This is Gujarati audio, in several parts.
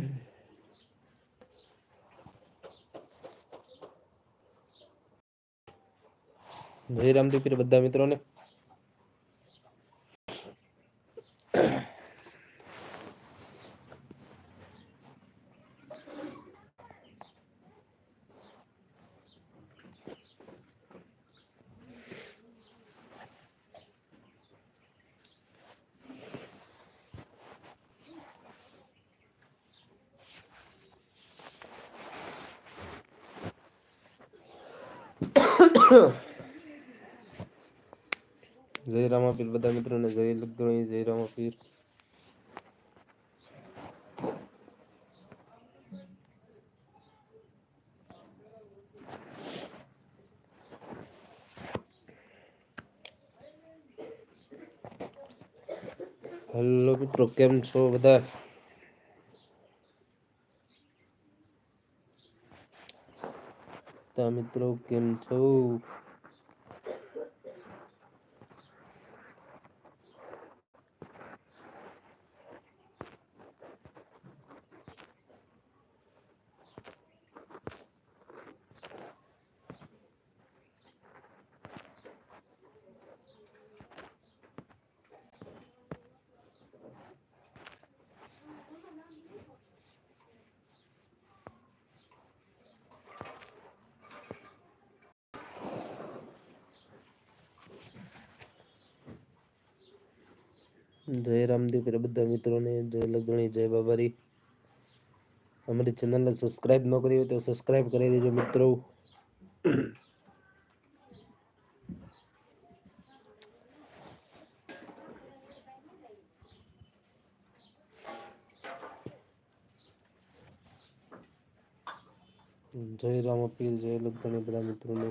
જય રામદેવ પીર બધા મિત્રોને બધા મિત્રોને જય લગધોણી જય રામ પીર હેલો મિત્રો કેમ છો બધા તા મિત્રો કેમ છો આપણી ચેનલને સબસ્ક્રાઈબ ન કરી હોય તો સબસ્ક્રાઈબ કરી દેજો મિત્રો જય રામ અપીલ જય લોક ઘણા બધા મિત્રોને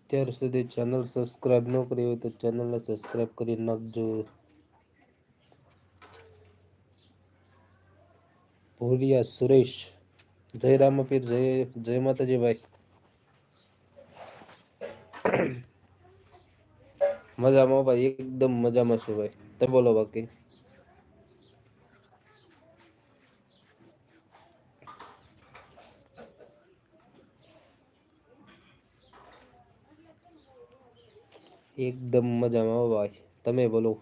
અત્યાર સુધી ચેનલ સબસ્ક્રાઈબ ન કરી હોય તો ચેનલને સબસ્ક્રાઈબ કરી નાખજો भूलिया सुरेश जय राम पीर जय जय माता जी भाई मजा मो भाई एकदम मजा मसो भाई तब बोलो बाकी एकदम मजा मो भाई तमें बोलो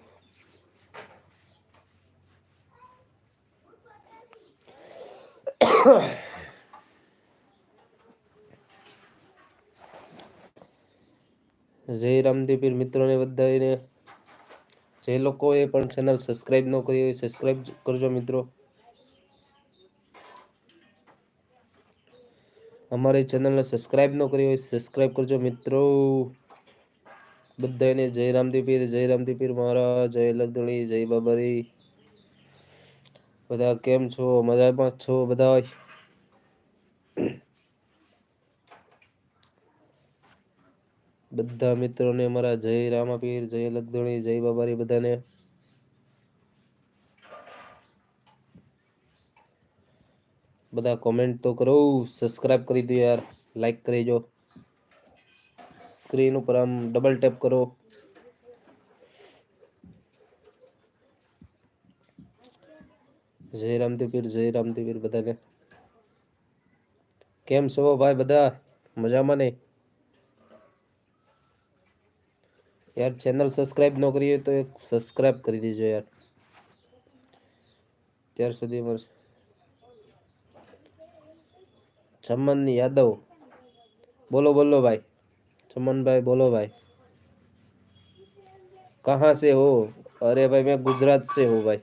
જય રામદેવીર મિત્રોને બધાને જે લોકોએ પણ ચેનલ સબસ્ક્રાઇબ ન કરી હોય સબસ્ક્રાઇબ કરજો મિત્રો અમારી ચેનલને સબસ્ક્રાઇબ ન કરી હોય સબસ્ક્રાઇબ કરજો મિત્રો બધાને જય રામદેવીર જય રામ રામદેવીર મહારાજ જય લગદણી જય બાબારી બધા કેમ છો મજામાં છો બધા બધા મિત્રોને મારા જય રામાપીર જય લગધણી જય બાબારી બધાને બધા કોમેન્ટ તો કરો સબસ્ક્રાઇબ કરી દો યાર લાઈક કરી જો સ્ક્રીન ઉપર આમ ડબલ ટેપ કરો जय राम देवीर जय राम देवीर बदा ने केम सब भाई बदा मजा मैं यार चैनल सब्सक्राइब न करिए तो एक सब्सक्राइब कर दीजिए यार त्यार सुधी मर चमन यादव बोलो बोलो भाई चमन भाई बोलो भाई कहाँ से हो अरे भाई मैं गुजरात से हूँ भाई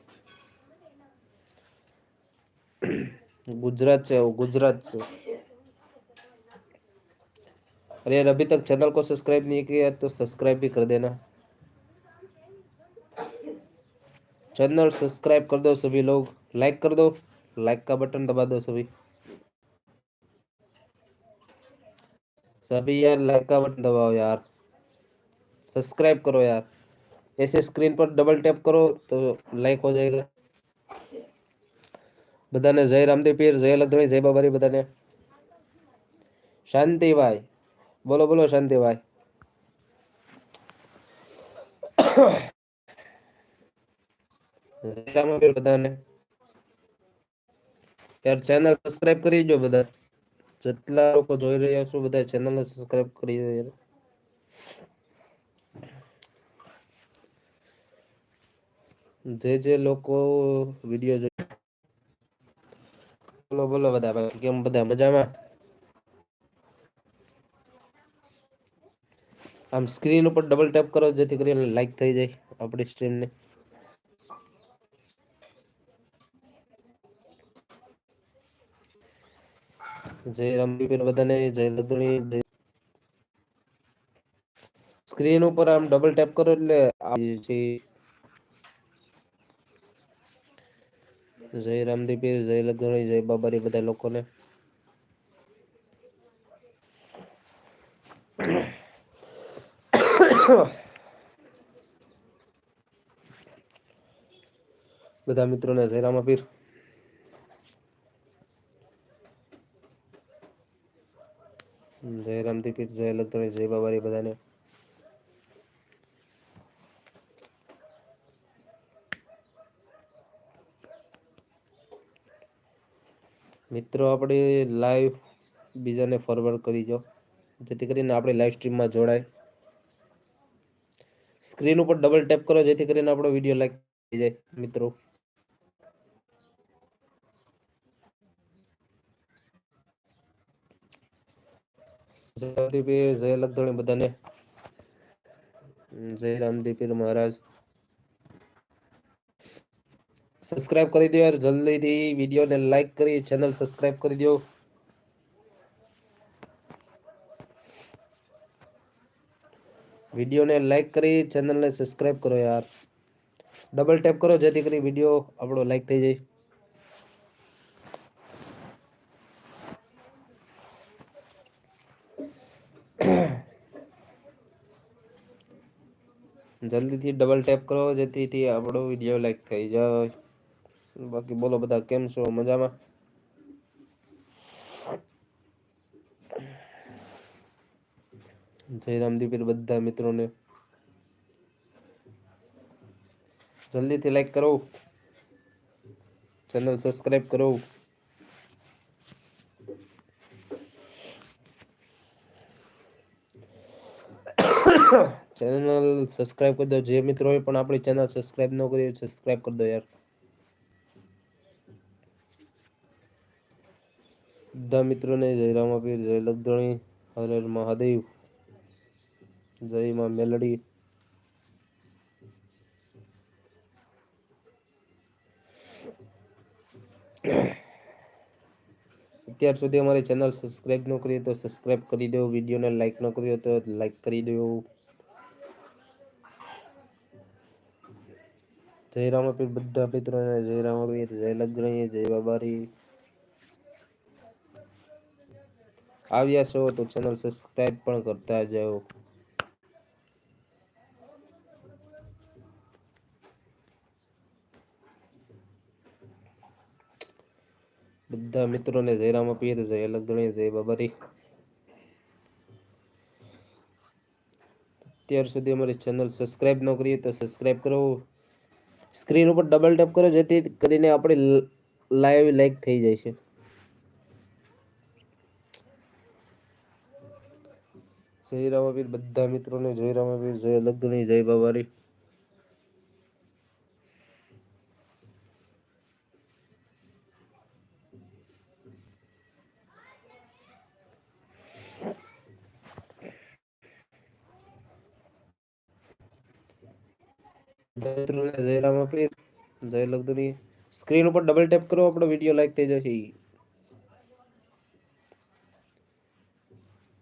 गुजरात से हो गुजरात से अरे यार अभी तक चैनल को सब्सक्राइब नहीं किया तो सब्सक्राइब भी कर देना चैनल सब्सक्राइब कर दो सभी लोग लाइक कर दो लाइक का बटन दबा दो सभी सभी यार लाइक का बटन दबाओ यार सब्सक्राइब करो यार ऐसे स्क्रीन पर डबल टैप करो तो लाइक हो जाएगा બધાને જય રામદેવ પીર જય લગધણી જય બાબારી બધાને શાંતિભાઈ બોલો બોલો શાંતિભાઈ ચેનલ સબસ્ક્રાઇબ કરી જો બધા જેટલા લોકો જોઈ રહ્યા છો બધા ચેનલને સબસ્ક્રાઇબ કરી દો જે જે લોકો વિડીયો બોલો બોલો બધા બાકી કેમ બધા મજામાં આમ સ્ક્રીન ઉપર ડબલ ટેપ કરો જેથી કરીને લાઈક થઈ જાય આપણી સ્ટ્રીમને જય રામદીપીર બધાને જય લદણી સ્ક્રીન ઉપર આમ ડબલ ટેપ કરો એટલે જે जय राम जीपीर जय लखड़ाई जय बाबरी બધા લોકો ને બધા મિત્રો ને જય રામપીર જય રામદીપજીર જય લખડાઈ જય બાબરી બધાને મિત્રો આપણે લાઈવ બીજાને ફોરવર્ડ કરી જો જેથી કરીને આપણે લાઈવ સ્ટ્રીમમાં જોડાય સ્ક્રીન ઉપર ડબલ ટેપ કરો જેથી કરીને આપણો વિડીયો લાઈક થઈ જાય મિત્રો જય રામદીપીર જય લગધણી બધાને જય રામદીપીર મહારાજ सब्सक्राइब कर दियो यार जल्दी थी वीडियो ने लाइक करी चैनल सब्सक्राइब कर दियो वीडियो ने लाइक करी चैनल ने सब्सक्राइब करो यार डबल टैप करो जेती करी वीडियो अपडो लाइक थी जाए जल्दी थी डबल टैप करो जेती थी अपडो वीडियो लाइक थी जाए બાકી બોલો બધા કેમ છો મજામાં જયરામ દીપીર બધા મિત્રોને જલ્દીથી લાઈક કરો ચેનલ સબસ્ક્રાઈબ કરો ચેનલ સબસ્ક્રાઈબ કરી દો જે મિત્રોએ પણ આપણી ચેનલ સબસ્ક્રાઈબ ન કરી સબસ્ક્રાઈબ કરી દો યાર બધા મિત્રોને જયરામાપીર જય લડડણી હરર મહાદેવ જય માં મેલડી અત્યાર સુધી અમારે ચેનલ સબ્સ્ક્રાઇબ ન કરી તો સબ્સ્ક્રાઇબ કરી દેઓ વિડિયોને લાઈક ન કરી તો લાઈક કરી દેઓ જયરામાપીર બધા મિત્રોને જયરામાપીર જય લડડણી જય વાбари આવ્યા છો તો ચેનલ સબસ્ક્રાઇબ પણ કરતા જાઓ બધા મિત્રોને જયરામ પીર જય લગદણી જય બાબારી અત્યાર સુધી અમારી ચેનલ સબસ્ક્રાઇબ ન કરીએ તો સબસ્ક્રાઇબ કરો સ્ક્રીન ઉપર ડબલ ટેપ કરો જેથી કરીને આપણી લાઈવ લાઈક થઈ જાય છે જય રામાવીર બધા મિત્રોને જય રામાવીર જય લગ્ની જય બાવારી જય રામાપીર જય લગ્ની સ્ક્રીન ઉપર ડબલ ટેપ કરો આપણો વિડીયો લાઈક થઈ જશે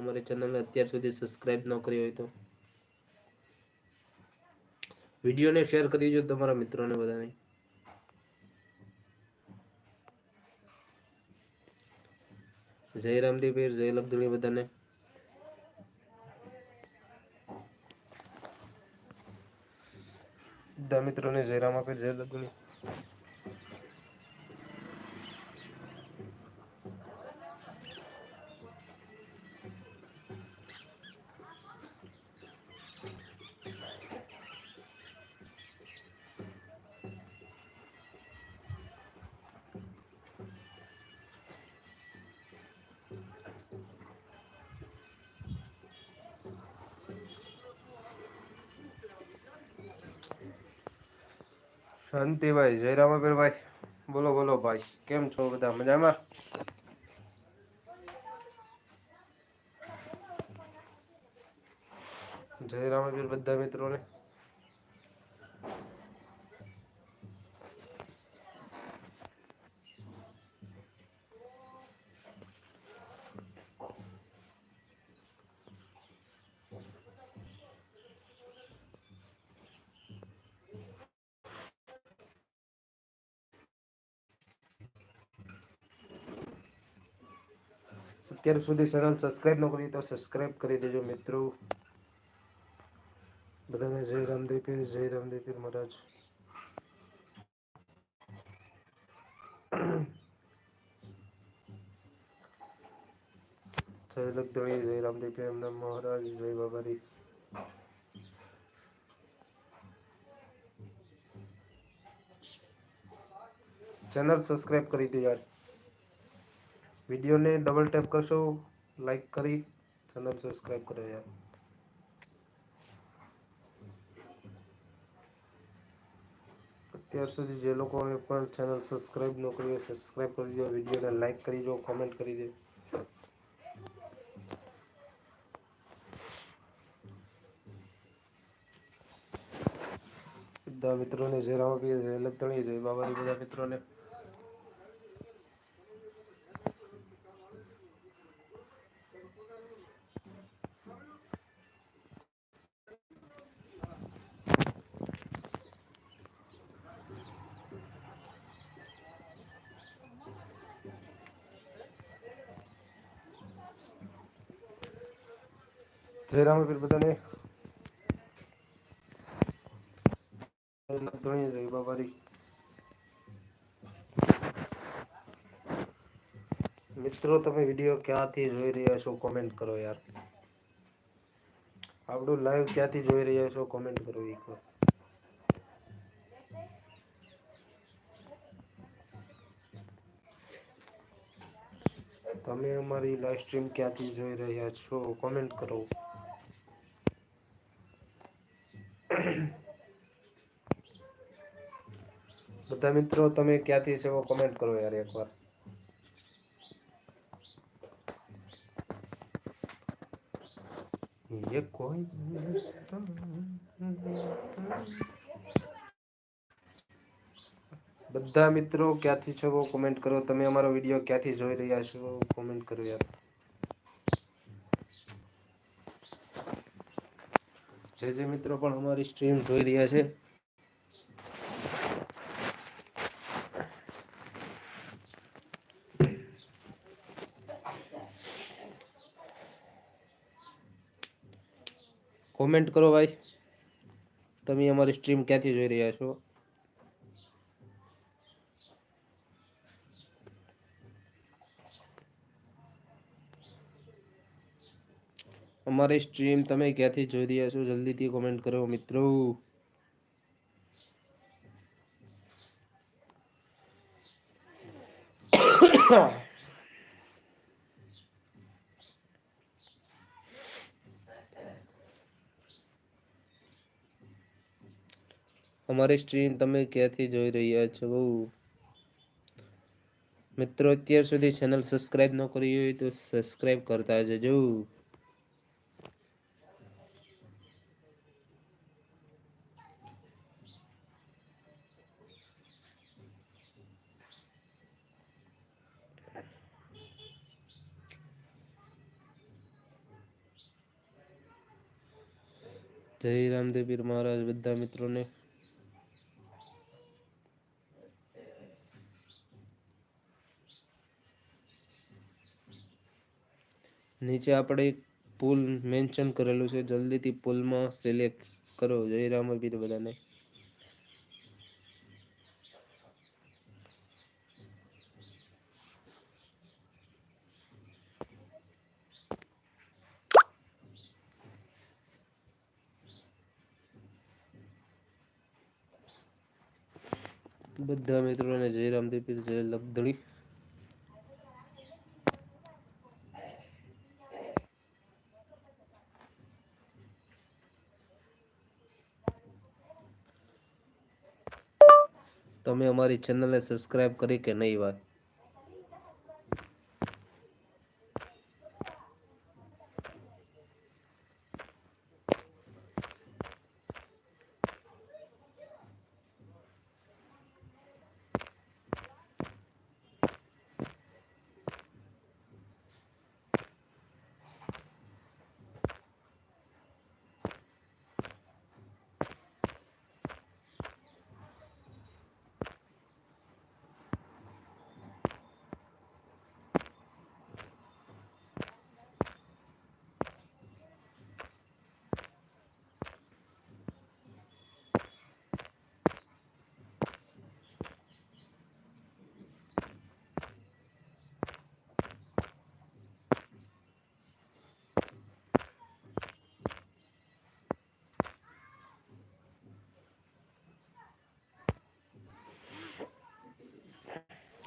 અમારી ચેનલને અત્યાર સુધી સબસ્ક્રાઇબ ન કરી હોય તો વિડીયોને શેર કરી દેજો તમારા મિત્રોને બધાને જય રામદેવ પીર જય લગદણી બધાને બધા મિત્રોને જય રામ આપે જય લગણી સંતિભાઈ જયરામાબેન ભાઈ બોલો બોલો ભાઈ કેમ છો બધા મજામાં અત્યાર સુધી ચેનલ સબસ્ક્રાઈબ ન કરી તો સબસ્ક્રાઈબ કરી દેજો મિત્રો બધાને જય રામદેવ પીર જય રામદેવ પીર મહારાજ જય લગદણી જય રામદેવ પીર એમના મહારાજ જય બાબારી ચેનલ સબસ્ક્રાઇબ કરી દો યાર वीडियो ने डबल टैप करशो लाइक करी चैनल सब्सक्राइब कर यार अत्यार सुधी जे लोग चैनल सब्सक्राइब न करिए सब्सक्राइब कर दियो वीडियो ने लाइक करी जो कमेंट करी दे बदा मित्रों ने जेरा मैं लगता नहीं जय बाबा जी बदा मित्रों ने જયરામ પીર બધાને ધોણી જય બાબારી મિત્રો તમે વિડીયો ક્યાંથી જોઈ રહ્યા છો કોમેન્ટ કરો યાર આપણું લાઈવ ક્યાંથી જોઈ રહ્યા છો કોમેન્ટ કરો એકવાર તમે અમારી લાઈવ સ્ટ્રીમ ક્યાંથી જોઈ રહ્યા છો કોમેન્ટ કરો બધા મિત્રો તમે ક્યાંથી છો કમેન્ટ કરો યાર એકવાર ये कोई બધા મિત્રો ક્યાંથી છો કોમેન્ટ કરો તમે અમારો વિડીયો ક્યાંથી જોઈ રહ્યા છો કોમેન્ટ કરો યાર જે જે મિત્રો પણ અમારી સ્ટ્રીમ જોઈ રહ્યા છે કોમેન્ટ કરો ભાઈ તમે અમારી સ્ટ્રીમ ક્યાંથી જોઈ રહ્યા છો અમારી સ્ટ્રીમ તમે ક્યાંથી જોઈ રહ્યા છો જલ્દીથી કોમેન્ટ કરો મિત્રો Yeah. हमारे स्ट्रीम तुम्हें क्या थी જોઈ રહી اچ બુ મિત્રો અત્યાર સુધી ચેનલ સબ્સ્ક્રાઇબ ન કરી હોય તો સબ્સ્ક્રાઇબ કરતા જ જો જયરામ દેવીર મહારાજ બધા મિત્રોને નીચે આપણે એક પુલ મેન્શન કરેલું છે જલ્દીથી પુલમાં સિલેક્ટ કરો જયરામ અભી બધાને બધા મિત્રોને જયરામ દીપી જય લગધડી તમે અમારી ચેનલને સબસ્ક્રાઇબ કરી કે નહીં હોય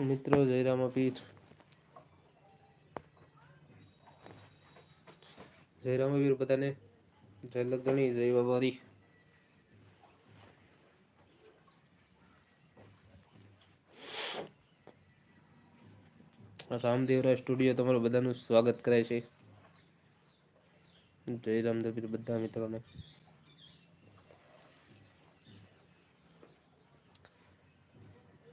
મિત્રો જયરામા પીર જયરામા પીર બધાને જય લગ્ણી જય બાબારી રામદેવરા સ્ટુડિયો તમારું બધાનું સ્વાગત કરે છે જયરામ રામદેવ પીર બધા મિત્રોને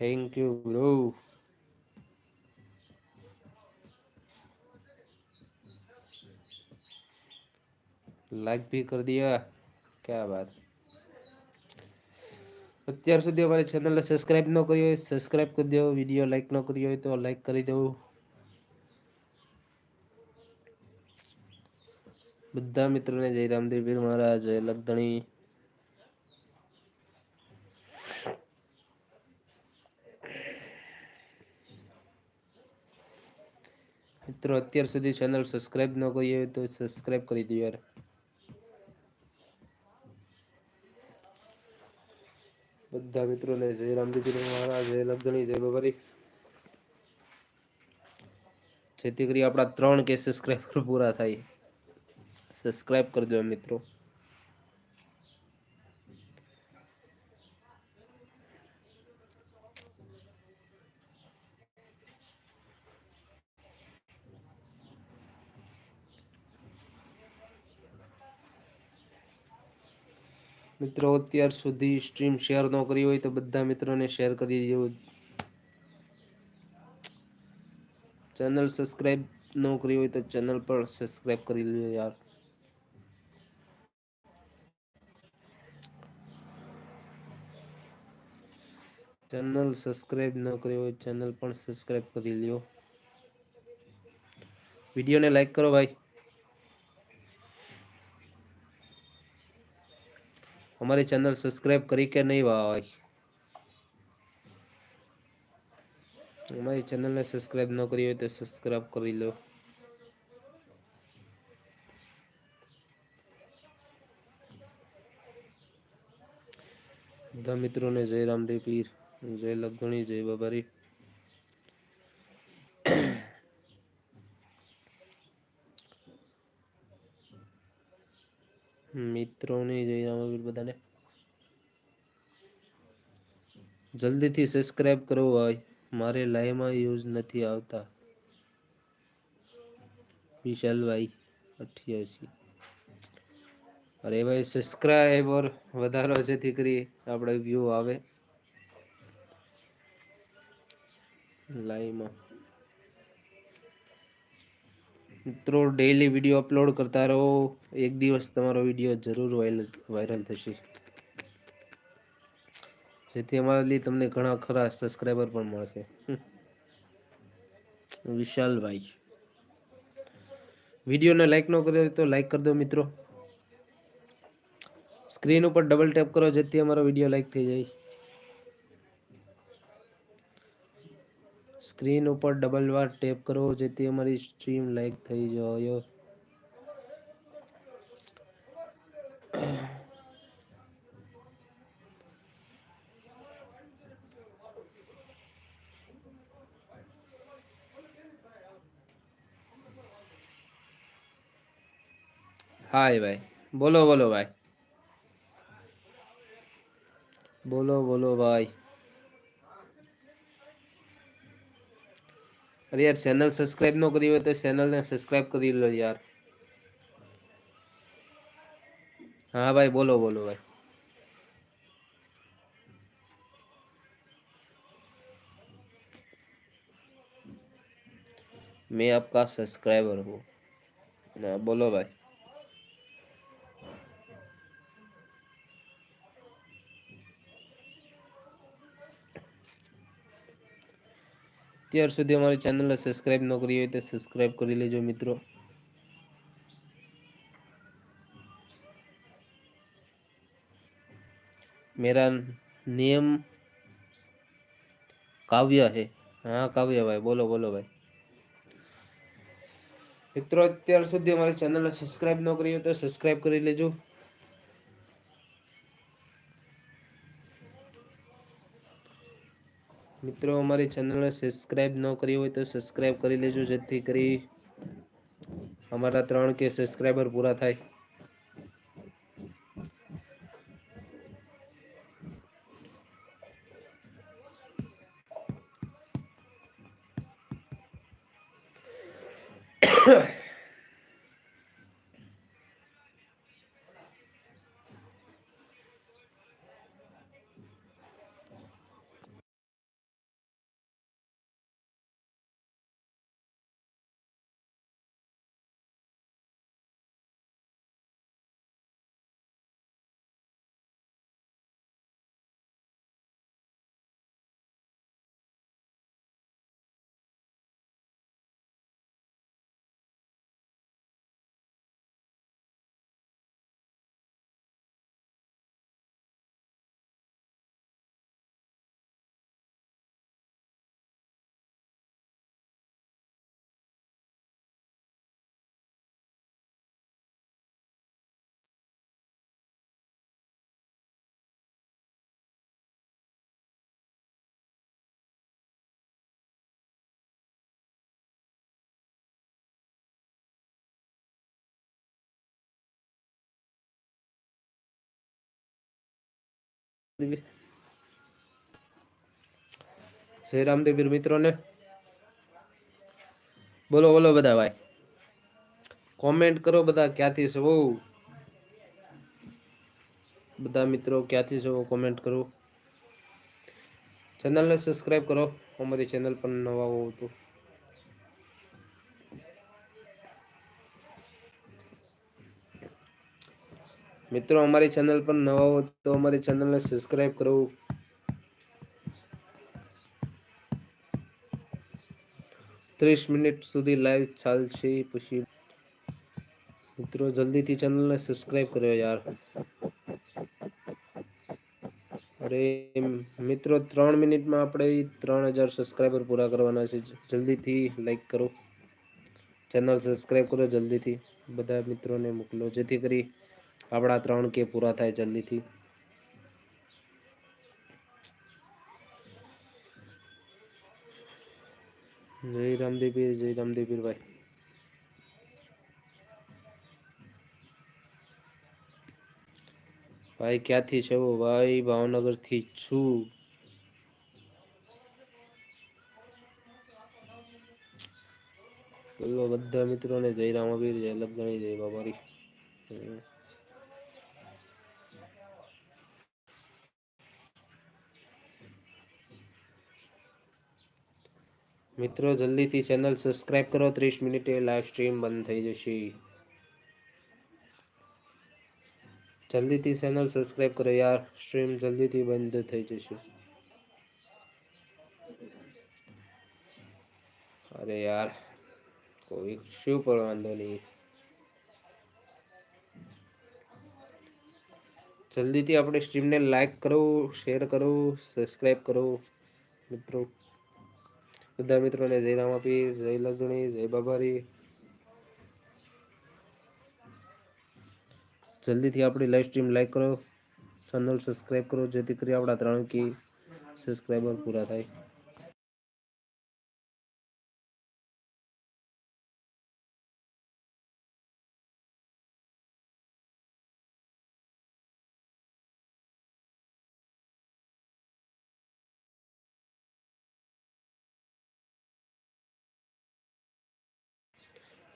થેન્ક યુ બ્રો લાઈક ભી કર દિયા ક્યા બાત અત્યાર સુધી અમારી ચેનલને સબસ્ક્રાઇબ ન કરી હોય સબસ્ક્રાઇબ કરી દો વિડીયો લાઈક ન કરી હોય તો લાઈક કરી દો બધા મિત્રોને જય રામદેવ પીર મહારાજ જય લગધણી मित्रो "@18" સુધી ચેનલ સબ્સ્ક્રાઇબ ન ગોયે તો સબ્સ્ક્રાઇબ કરી દીયો યાર બધા મિત્રોને જય રામજીજીના મહારાજ જય લગણી જય બોવરી છેતિકરી આપડા 3 કે સબ્સ્ક્રાઇબર પૂરા થઈ સબ્સ્ક્રાઇબ કરજો મિત્રો મિત્રો અત્યાર સુધી સ્ટ્રીમ શેર ન કરી હોય તો બધા મિત્રોને શેર કરી દેજો ચેનલ સબસ્ક્રાઇબ ન કરી હોય તો ચેનલ પર સબસ્ક્રાઇબ કરી લેજો યાર ચેનલ સબસ્ક્રાઇબ ન કરી હોય ચેનલ પણ સબસ્ક્રાઇબ કરી લ્યો વિડીયોને લાઈક કરો ભાઈ અમારી ચેનલ સબસ્ક્રાઇબ કરી કે નહીં ભાઈ અમારી ચેનલને સબસ્ક્રાઇબ ન કરી હોય તો સબસ્ક્રાઇબ કરી લો બધા મિત્રોને જય રામદેવ પીર જય લગણી જય બાબારી મિત્રોને જય રામાવીર બધાને જલ્દીથી સબસ્ક્રાઇબ કરો ભાઈ મારે લાઈવમાં યુઝ નથી આવતા વિશાલભાઈ અઠ્યાસી અરે ભાઈ સબસ્ક્રાઈબર વધારો છે કરી આપણે વ્યૂ આવે લાઈવમાં મિત્રો ડેઈલી વિડીયો અપલોડ કરતા રહો એક દિવસ તમારો વિડીયો જરૂર વાયરલ થશે જેથી અમારાથી તમને ઘણા ખરા સબસ્ક્રાઈબર પણ મળશે વિશાલભાઈ વિડીયોને લાઈક ન કર્યો તો લાઈક કરી દો મિત્રો સ્ક્રીન ઉપર ડબલ ટેપ કરો જેથી અમારો વિડીયો લાઈક થઈ જાય स्क्रीन ऊपर डबल वार टेप करो जेती हमारी स्ट्रीम लाइक थई जायो हाय भाई बोलो बोलो भाई बोलो बोलो भाई अरे यार चैनल सब्सक्राइब न करी हो तो चैनल ने सब्सक्राइब कर लो यार हाँ भाई बोलो बोलो भाई मैं आपका सब्सक्राइबर हूँ बोलो भाई ત્યાર સુધી અમારી ચેનલને સબસ્ક્રાઈબ ન કરી હોય તો સબસ્ક્રાઈબ કરી લેજો મિત્રો मेरा नियम काव्य है हाँ काव्य भाई बोलो बोलो भाई મિત્રો અત્યાર સુધી અમારી ચેનલને સબસ્ક્રાઇબ ન કરી હોય તો સબસ્ક્રાઇબ કરી લેજો मित्रों अमरी चेनल सब्सक्राइब न करी हो तो सब्सक्राइब कर लो जे अमरा त्र के सब्सक्राइबर पूरा थाय Yeah. જય રામદેવીર મિત્રોને બોલો બોલો બધા ભાઈ કોમેન્ટ કરો બધા ક્યાંથી છો બધા મિત્રો ક્યાંથી છો કોમેન્ટ કરો ચેનલને સબસ્ક્રાઈબ કરો અમારી ચેનલ પર નવા હોવું હતું મિત્રો અમારી ચેનલ પર નવા હો તો અમારી ચેનલને સબસ્ક્રાઇબ કરો 30 મિનિટ સુધી લાઇવ ચાલશે પછી મિત્રો જલ્દીથી ચેનલને સબસ્ક્રાઇબ કરો યાર અરે મિત્રો 3 મિનિટમાં આપણે 3000 સબસ્ક્રાઇબર પૂરા કરવાના છે જલ્દીથી લાઈક કરો ચેનલ સબસ્ક્રાઇબ કરો જલ્દીથી બધા મિત્રોને મુકલો જતી કરી આપણા ત્રણ કે પૂરા થાય જલ્દીથી જય રામદેવીર જય રામદેવીર ભાઈ ભાઈ ક્યાંથી છે ભાઈ ભાવનગર થી છું બોલો બધા મિત્રોને જય રામ રામવીર જય લગ્ન જય બાબારી મિત્રો જલ્દીથી ચેનલ સબસ્ક્રાઇબ કરો ત્રીસ મિનિટે લાઈવ સ્ટ્રીમ બંધ થઈ જશે જલ્દીથી ચેનલ સબસ્ક્રાઇબ કરો યાર સ્ટ્રીમ જલ્દીથી બંધ થઈ જશે અરે યાર કોઈ શું પણ વાંધો નહીં જલ્દીથી આપણે સ્ટ્રીમને લાઈક કરો શેર કરો સબસ્ક્રાઇબ કરો મિત્રો બધા મિત્રોને જય રામ આપી જય લગણી જય બાબારી જલ્દીથી આપણી લાઈવ સ્ટ્રીમ લાઈક કરો ચેનલ સબસ્ક્રાઈબ કરો જેથી કરી આપણા ત્રણ કી સબસ્ક્રાઈબર પૂરા થાય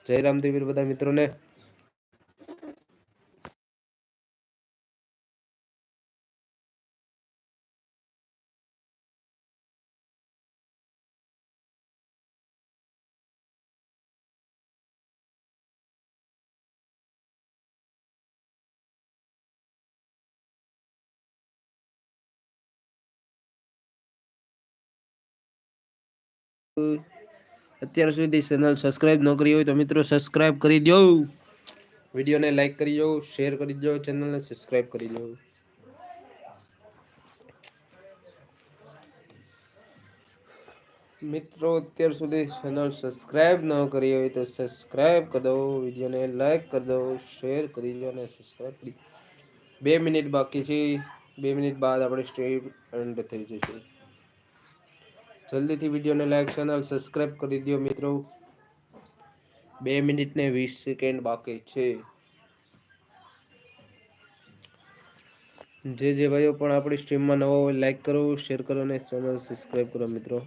जय राम देव बता मित्रों ने અત્યાર સુધી ચેનલ સબસ્ક્રાઇબ ન કરી હોય તો મિત્રો સબસ્ક્રાઇબ કરી દો વિડીયોને લાઈક કરી દો શેર કરી દો ચેનલને સબસ્ક્રાઇબ કરી દો મિત્રો અત્યાર સુધી ચેનલ સબસ્ક્રાઇબ ન કરી હોય તો સબસ્ક્રાઇબ કરી દો વિડીયોને લાઈક કરી દો શેર કરી દો અને સબસ્ક્રાઇબ કરી બે મિનિટ બાકી છે બે મિનિટ બાદ આપણે સ્ટ્રીમ એન્ડ થઈ જશે જલ્દીથી વિડીયોને લાઈક ચેનલ સબસ્ક્રાઈબ કરી દો મિત્રો બે મિનિટને વીસ સેકન્ડ બાકી છે જે જે ભાઈઓ પણ આપણી સ્ટ્રીમમાં નવા હોય લાઈક કરો શેર કરો અને ચેનલ સબસ્ક્રાઈબ કરો મિત્રો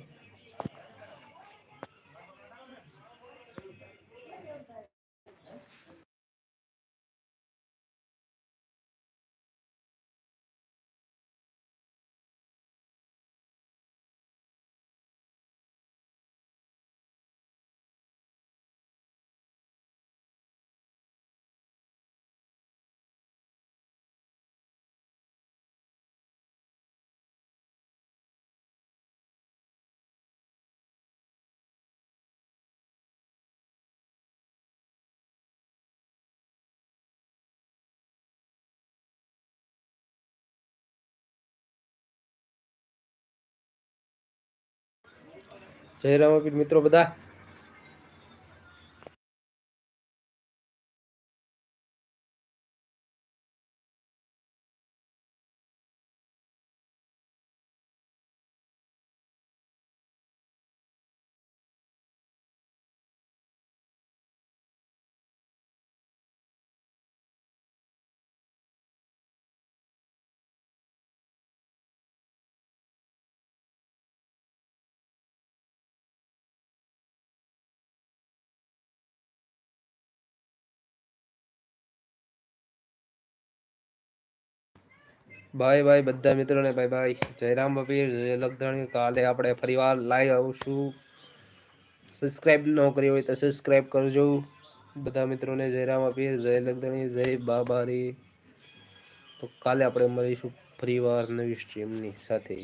જય રામાપીર મિત્રો બધા બાય બાય બધા મિત્રોને બાય બાય જયરામ બપીર જય લગધણી કાલે આપણે ફરીવાર લાઈવ આવશું સબસ્ક્રાઈબ ન કરી હોય તો સબસ્ક્રાઈબ કરજો બધા મિત્રોને જયરામ બપીર જય લગધણી જય બાબારી તો કાલે આપણે મળીશું ફરીવાર નવી સ્ટ્રીમની સાથે